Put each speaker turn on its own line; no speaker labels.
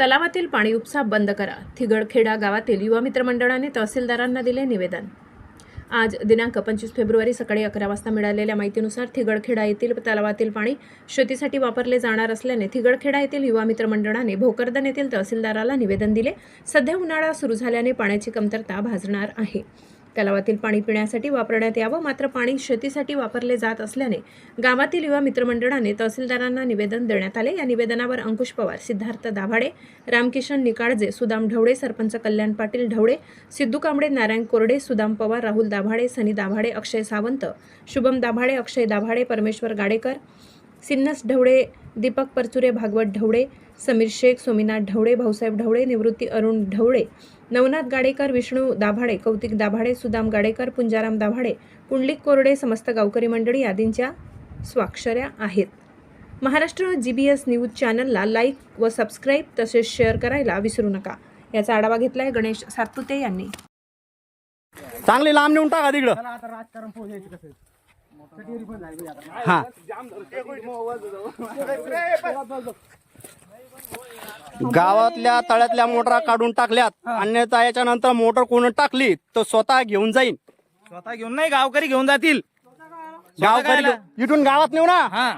तलावातील पाणी उपसा बंद करा. थिगडखेडा गावातील युवा मित्रमंडळाने तहसीलदारांना दिले निवेदन. आज दिनांक पंचवीस फेब्रुवारी सकाळी अकरा वाजता मिळालेल्या माहितीनुसार थिगडखेडा येथील तलावातील पाणी शेतीसाठी वापरले जाणार असल्याने थिगडखेडा येथील युवा मित्रमंडळाने भोकरदन येथील तहसीलदाराला निवेदन दिले. सध्या उन्हाळा सुरू झाल्याने पाण्याची कमतरता भासणार आहे. तलावातील पाणी पिण्यासाठी वापरण्यात यावं मात्र पाणी शेतीसाठी वापरले जात असल्याने गावातील युवा मित्रमंडळाने तहसीलदारांना निवेदन देण्यात आले. या निवेदनावर अंकुश पवार सिद्धार्थ दाभाडे रामकिशन निकाळजे सुदाम ढवळे सरपंच कल्याण पाटील ढवळे सिद्धू कांबळे नारायण कोरडे सुदाम पवार राहुल दाभाडे सनी दाभाडे अक्षय सावंत शुभम दाभाडे अक्षय दाभाडे परमेश्वर गाडेकर सिन्नस ढवळे दीपक परचुरे भागवत ढवळे समीर शेख सोमीनाथ ढवळे भाऊसाहेब ढवळे निवृत्ती अरुण ढवळे नवनाथ गाडेकर विष्णू दाभाडे कौतिक दाभाडे सुदाम गाडेकर पुंजाराम दाभाडे पुंडलिक कोरडे समस्त गावकरी मंडळी आदींच्या स्वाक्षऱ्या आहेत. Maharashtra G B S news चॅनलला लाईक व सबस्क्राईब तसेच शेअर करायला विसरू नका. याचा आढावा घेतलाय गणेश सातपुते यांनी.
चांगली लांब नेऊन टाका तिकडं. हा. गावातल्या तळ्यातल्या मोटरा काढून टाकल्यात. अन्यथा याच्यानंतर मोटर कोण टाकली तर स्वतः घेऊन जाईन.
स्वतः घेऊन नाही गावकरी घेऊन जातील.
गावकरी इथून गावात नेऊ ना.
हा.